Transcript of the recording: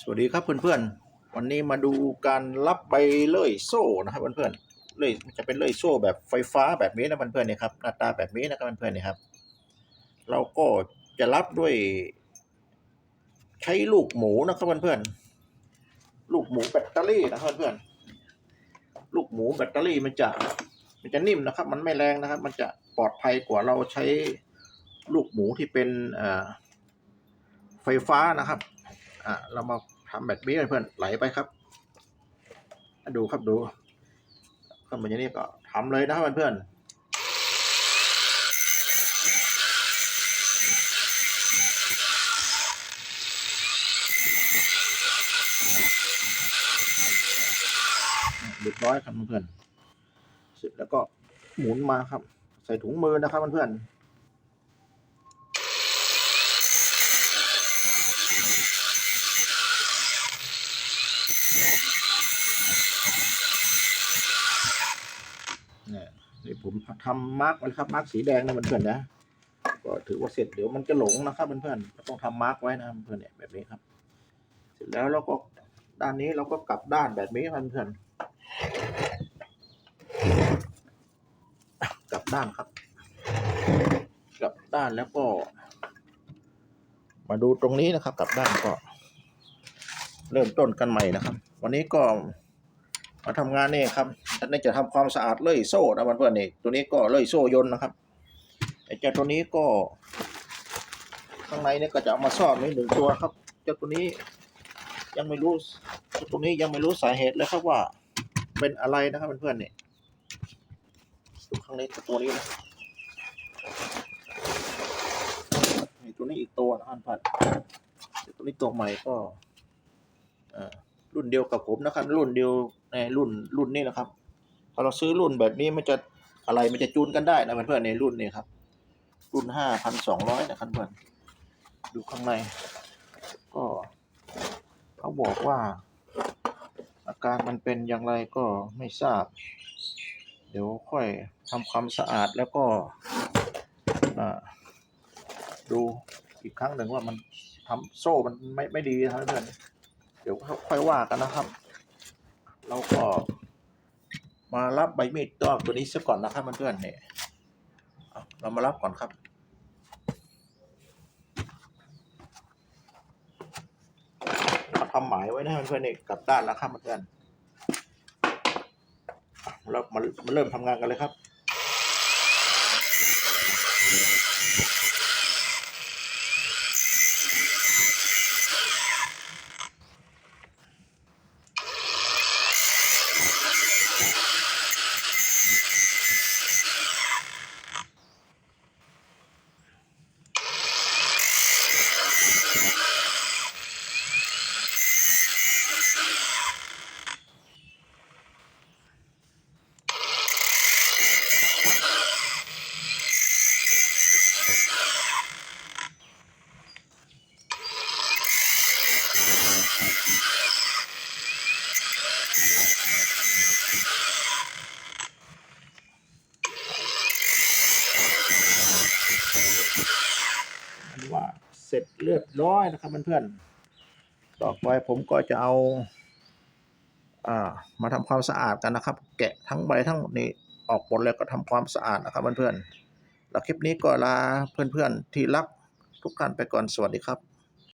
สวัสดีครับเพื่อนๆ วันนี้มาดูการรับใบเลื่อยโซ่นะครับเพื่อนๆเลื่อยจะเป็นเลื่อยโซ่แบบไฟฟ้าแบบนี้นะเพื่อนๆเนี่ยครับหน้าตาแบบนี้นะครับเพื่อนๆเนี่ยครับ เราก็จะรับด้วยใช้ลูกหมูนะครับเพื่อนๆ ลูกหมูแบตเตอรี่นะครับเพื่อนๆ ลูกหมูแบตเตอรี่มันจะมันจะนิ่มนะครับ มันไม่แรงนะครับ มันจะปลอดภัยกว่าเราใช้ลูกหมูที่เป็นอ่าไฟฟ้านะครับ อะเรามาทำแบบนี้กันเพื่อนไหลไปครับ ดูครับดูเหมือนอย่างนี้ก็ทำเลยนะครับเพื่อนเรียบร้อยครับเพื่อนเสร็จแล้วก็หมุนมาครับ ใส่ถุงมือนะครับเพื่อน นี่ผมทำมาร์กไว้ครับมาร์กสีแดงนะเพื่อนๆนะก็ถือว่าเสร็จเดี๋ยวมันจะหลงนะครับเพื่อนๆต้องทำมาร์กไว้นะครับเพื่อนเนี่ยแบบนี้ครับ เสร็จแล้วเราก็ด้านนี้เราก็กลับด้านแบบนี้ครับเพื่อนๆกลับด้านครับ กลับด้านแล้วก็ มาดูตรงนี้นะครับ กลับด้านก็ เริ่มต้นกันใหม่นะครับ วันนี้ก็ มาทำงานนี่ครับอันนี้จะทำความสะอาดเลื่อยโซ่นะเพื่อนๆนี่ตัวนี้ก็เลื่อยโซ่ยนนะครับไอ้เจ้าตัวนี้ก็ ข้างในเนี่ยก็จะเอามาซ่อนไว้หนึ่งตัวครับ เจ้าตัวนี้ยังไม่รู้จ้าตัวนี้ยังไม่รู้สาเหตุเลยครับว่า เป็นอะไรนะครับเพื่อนๆนี่ดูข้างในตัวนี้นะตัวนี้อีกตัวนะครับเพื่อนเดี๋ยวตัวนี้ตัวใหม่ก็อ่อ รุ่นเดียวกับผมนะครับ รุ่นเดียวในรุ่นรุ่นนี้นะครับพอเราซื้อรุ่นแบบนี้มันจะอะไรมันจะจูนกันได้นะเพื่อนๆในรุ่นนี้ครับ รุ่นห้าพันสองร้อยนะครับเพื่อนดูข้างใน ก็เขาบอกว่า อาการมันเป็นอย่างไรก็ไม่ทราบ เดี๋ยวค่อยทำความสะอาดแล้วก็อ่าดูอีกครั้งหนึ่งว่ามันทำโซ่มันไม่ไม่ดีนะเพื่อน เดี๋ยวค่อยว่ากันนะครับ เราก็ มารับใบมีดตัวตัวนี้ซะก่อนนะครับเพื่อนๆเนี่ยเรามารับก่อนครับทำหมายไว้นะเพื่อนๆเนี่ยกลับด้านแล้วครับเพื่อนเรามาเริ่มทำงานกันเลยครับ อันว่าเสร็จเรียบร้อยนะครับเพื่อนๆต่อไปผมก็จะเอาอ่ามาทำความสะอาดกันนะครับ แกะทั้งใบทั้งหมดนี้ออกหมดแล้วก็ทำความสะอาดนะครับเพื่อนๆแล้วคลิปนี้ก็ลาเพื่อนๆที่รักทุกท่านไปก่อนสวัสดีครับ